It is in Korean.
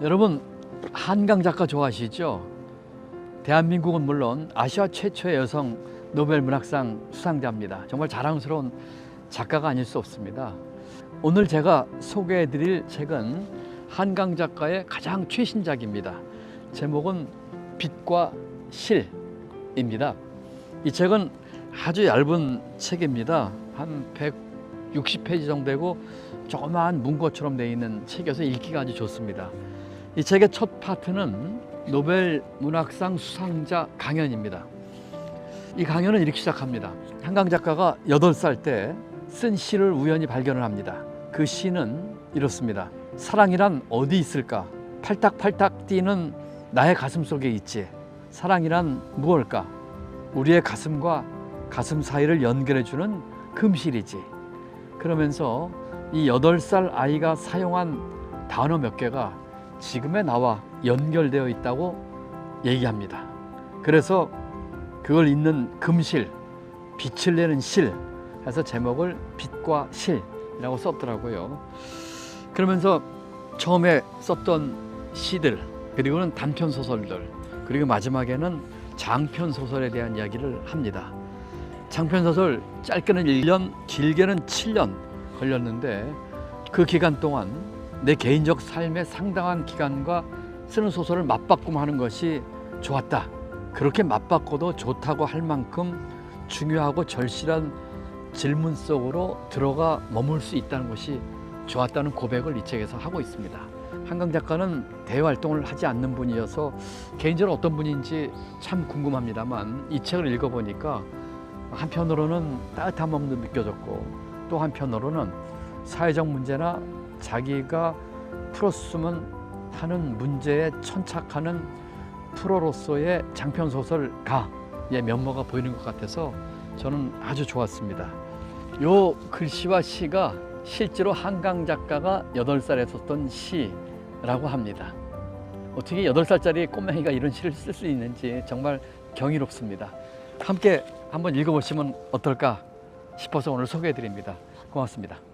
여러분 한강 작가 좋아하시죠? 대한민국은 물론 아시아 최초의 여성 노벨 문학상 수상자입니다. 정말 자랑스러운 작가가 아닐 수 없습니다. 오늘 제가 소개해드릴 책은 한강 작가의 가장 최신작입니다. 제목은 빛과 실입니다. 이 책은 아주 얇은 책입니다. 한 160페이지 정도 되고 조그마한 문고처럼 되어 있는 책이어서 읽기가 아주 좋습니다. 이 책의 첫 파트는 노벨 문학상 수상자 강연입니다. 이 강연은 이렇게 시작합니다. 한강 작가가 8살 때 쓴 시를 우연히 발견을 합니다. 그 시는 이렇습니다. 사랑이란 어디 있을까? 팔딱팔딱 뛰는 나의 가슴 속에 있지. 사랑이란 무엇일까? 우리의 가슴과 가슴 사이를 연결해주는 금실이지. 그러면서 이 8살 아이가 사용한 단어 몇 개가 지금의 나와 연결되어 있다고 얘기합니다. 그래서 그걸 잇는 금실, 빛을 내는 실 해서 제목을 빛과 실이라고 썼더라고요. 그러면서 처음에 썼던 시들 그리고는 단편 소설들 그리고 마지막에는 장편 소설에 대한 이야기를 합니다. 장편 소설 짧게는 1년, 길게는 7년 걸렸는데 그 기간 동안 내 개인적 삶의 상당한 기간과 쓰는 소설을 맞바꿈 하는 것이 좋았다. 그렇게 맞바꿔도 좋다고 할 만큼 중요하고 절실한 질문 속으로 들어가 머물 수 있다는 것이 좋았다는 고백을 이 책에서 하고 있습니다. 한강 작가는 대외 활동을 하지 않는 분이어서 개인적으로 어떤 분인지 참 궁금합니다만 이 책을 읽어보니까 한편으로는 따뜻한 마음도 느껴졌고 또 한편으로는 사회적 문제나 자기가 풀었으면 하는 문제에 천착하는 프로로서의 장편 소설가의 면모가 보이는 것 같아서 저는 아주 좋았습니다. 요 글씨와 시가 실제로 한강 작가가 8살에 썼던 시라고 합니다. 어떻게 8살짜리 꼬맹이가 이런 시를 쓸 수 있는지 정말 경이롭습니다. 함께 한번 읽어보시면 어떨까 싶어서 오늘 소개해 드립니다. 고맙습니다.